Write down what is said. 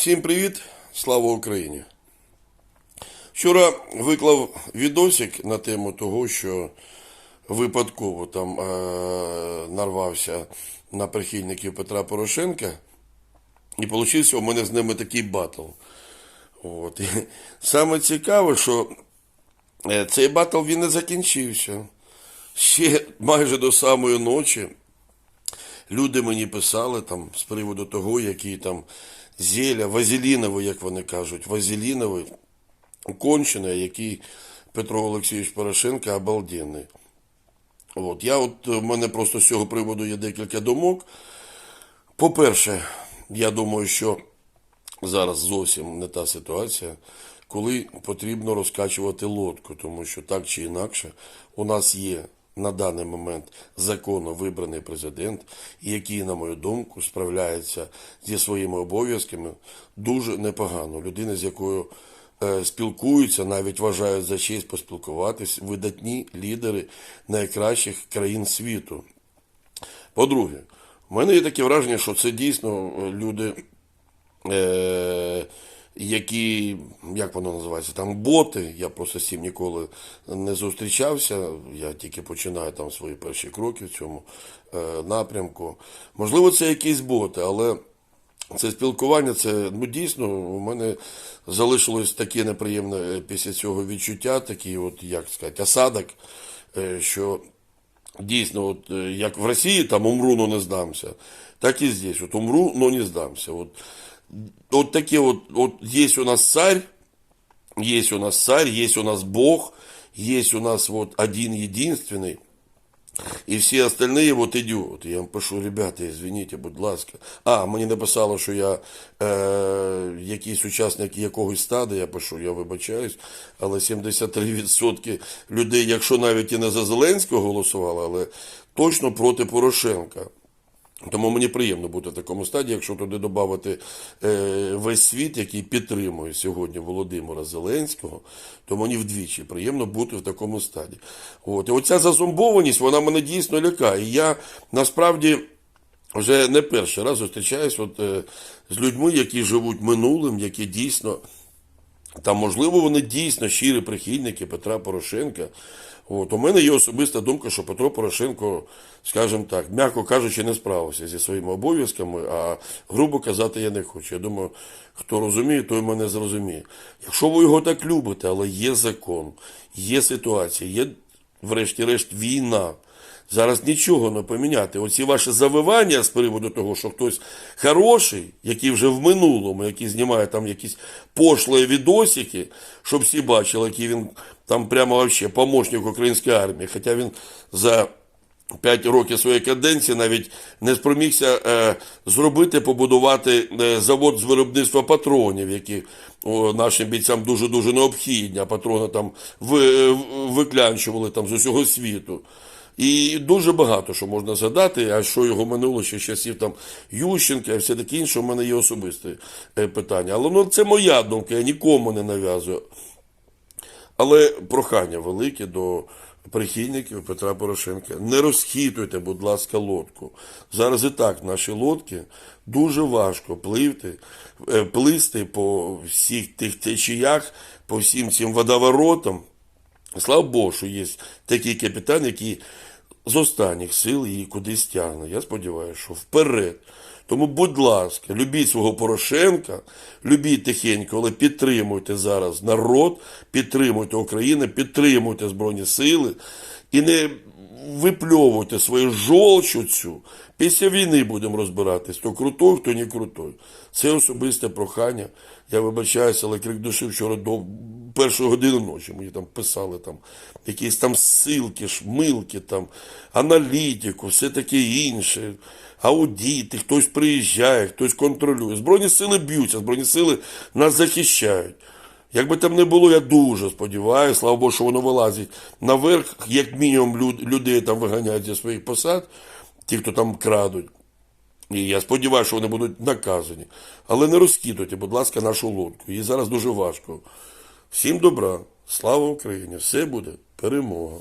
Всім привіт, слава Україні. Вчора виклав відосик на тему того, що випадково там е- нарвався на прихильників Петра Порошенка, і вийшов у мене з ними такий батл. От. І саме цікаве, що е, цей батл він не закінчився. Ще майже до самої ночі люди мені писали там з приводу того, який там зілля, вазеліновий, як вони кажуть, вазеліновий, кончений, який Петро Олексійович Порошенко обалденний. От, я от, у мене просто з цього приводу є декілька думок. По-перше, я думаю, що зараз зовсім не та ситуація, коли потрібно розкачувати лодку, тому що так чи інакше у нас є на даний момент законно вибраний президент, який, на мою думку, справляється зі своїми обов'язками дуже непогано. Людина, з якою е, спілкуються, навіть вважають за честь поспілкуватись, видатні лідери найкращих країн світу. По-друге, в мене є таке враження, що це дійсно люди, е, які, як воно називається, там боти. Я просто з цим ніколи не зустрічався. Я тільки починаю там свої перші кроки в цьому е, напрямку. Можливо, це якісь боти, але. Це спілкування, це ну дійсно у мене залишилось таке неприємне е, після цього відчуття, такий, от як сказати, осадок, е, що дійсно, от як в Росії там умру, но не здамся, так і здесь. От умру, но не здамся. От, от таке от, от є у нас царь, есть у нас царь, есть у нас Бог, есть у нас вот один единственный, і всі остальные вот идиоты. Я вам пишу, ребята, извините, будь ласка. А, мені написало, що я е, якийсь учасник якогось стада, я пишу, я вибачаюсь, але 73% людей, якщо навіть і не за Зеленського голосували, але точно проти Порошенка. Тому мені приємно бути в такому стаді, якщо туди додати е, весь світ, який підтримує сьогодні Володимира Зеленського, то мені вдвічі приємно бути в такому стаді. От. І оця зазомбованість, вона мене дійсно лякає. І я насправді вже не перший раз зустрічаюсь от, е, з людьми, які живуть минулим, які дійсно. Там, можливо, вони дійсно щирі прихильники Петра Порошенка. От, у мене є особиста думка, що Петро Порошенко, скажімо так, м'яко кажучи, не справився зі своїми обов'язками, а грубо казати я не хочу. Я думаю, хто розуміє, той мене зрозуміє. Якщо ви його так любите, але є закон, є ситуація, є, врешті-решт, війна. Зараз нічого не поміняти. Оці ваші завивання з приводу того, що хтось хороший, який вже в минулому, який знімає там якісь пошлі відосики, щоб всі бачили, який він там прямо вообще помощник української армії. Хоча він за 5 років своєї каденції навіть не спромігся е, зробити, побудувати е, завод з виробництва патронів, які о, нашим бійцям дуже-дуже необхідні, а патрони там ви, виклянчували там з усього світу. І дуже багато що можна згадати, а що його минуло ще з часів там Ющенка і все таке інше, у мене є особисте е, питання. Але ну, це моя думка, я нікому не нав'язую. Але прохання велике до прихильників Петра Порошенка. Не розхитуйте, будь ласка, лодку. Зараз і так наші лодки дуже важко пливти, е, плисти по всіх тих течіях, по всім цим водоворотам. Слава Богу, що є такий капітан, який з останніх сил її кудись тягне. Я сподіваюся, що вперед. Тому, будь ласка, любіть свого Порошенка, любіть тихенько, але підтримуйте зараз народ, підтримуйте Україну, підтримуйте Збройні Сили і не випльовуйте свою жолчу цю. Після війни будемо розбиратись, хто крутой, хто не крутой. Це особисте прохання. Я вибачаюся, але крик душі вчора до першої години ночі мені там писали там якісь там ссылки, шмилки, там, аналітику, все таке інше, аудіти, хтось приїжджає, хтось контролює. Збройні сили б'ються, Збройні сили нас захищають. Як би там не було, я дуже сподіваюся, слава Богу, що воно вилазить наверх, як мінімум люд, людей там виганяють зі своїх посад, ті, хто там крадуть. І я сподіваюся, що вони будуть наказані. Але не розкидуйте, будь ласка, нашу лодку. Їй зараз дуже важко. Всім добра, слава Україні! Все буде перемога.